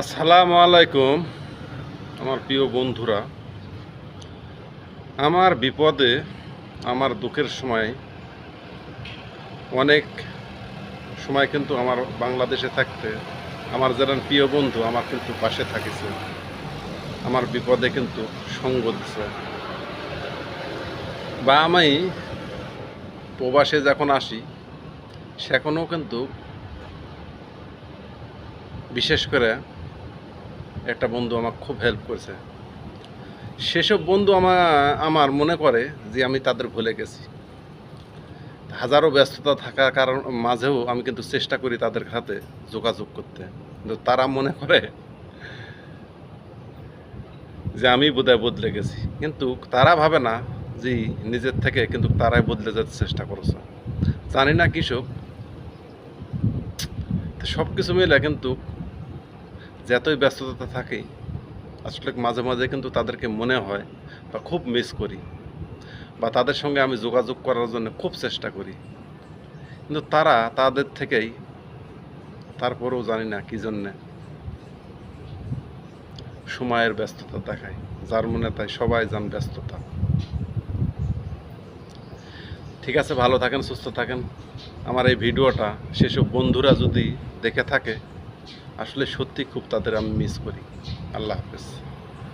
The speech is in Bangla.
আসসালামু আলাইকুম, আমার প্রিয় বন্ধুরা। আমার বিপদে, আমার দুঃখের সময়, অনেক সময় কিন্তু আমার বাংলাদেশে থাকতে, আমার যারা প্রিয় বন্ধু, আমার কিন্তু পাশে থাকিছে। আমার বিপদে কিন্তু সঙ্গ দিছে। বা আমি প্রবাসে যখন আসি, সেখনও কিন্তু বিশেষ করে একটা বন্ধু আমাকে খুব হেল্প করেছে। সেসব বন্ধু আমার আমার মনে করে যে আমি তাদের ভুলে গেছি। হাজারো ব্যস্ততা থাকার কারণ, মাঝেও আমি কিন্তু চেষ্টা করি তাদের সাথে যোগাযোগ করতে। কিন্তু তারা মনে করে যে আমি বোধহয় বদলে গেছি। কিন্তু তারা ভাবে না যে নিজের থেকে কিন্তু তারাই বদলে যেতে চেষ্টা করেছে। জানি না কৃষক। সব কিছু মিলে কিন্তু যতই ব্যস্ততা থাকে আসলে মাঝে মাঝে কিন্তু তাদেরকে মনে হয় বা খুব মিস করি বা তাদের সঙ্গে আমি যোগাযোগ করার জন্য খুব চেষ্টা করি। কিন্তু তারা তাদের থেকেই, তারপরেও জানি না কী জন্যে সময়ের ব্যস্ততা দেখায়, যার মনে তাই সবাই যান ব্যস্ততা। ঠিক আছে, ভালো থাকেন, সুস্থ থাকেন। আমার এই ভিডিওটা সেসব বন্ধুরা যদি দেখে থাকে আসলে সত্যি খুব তাদের আমি মিস করি। আল্লাহ হাফেজ।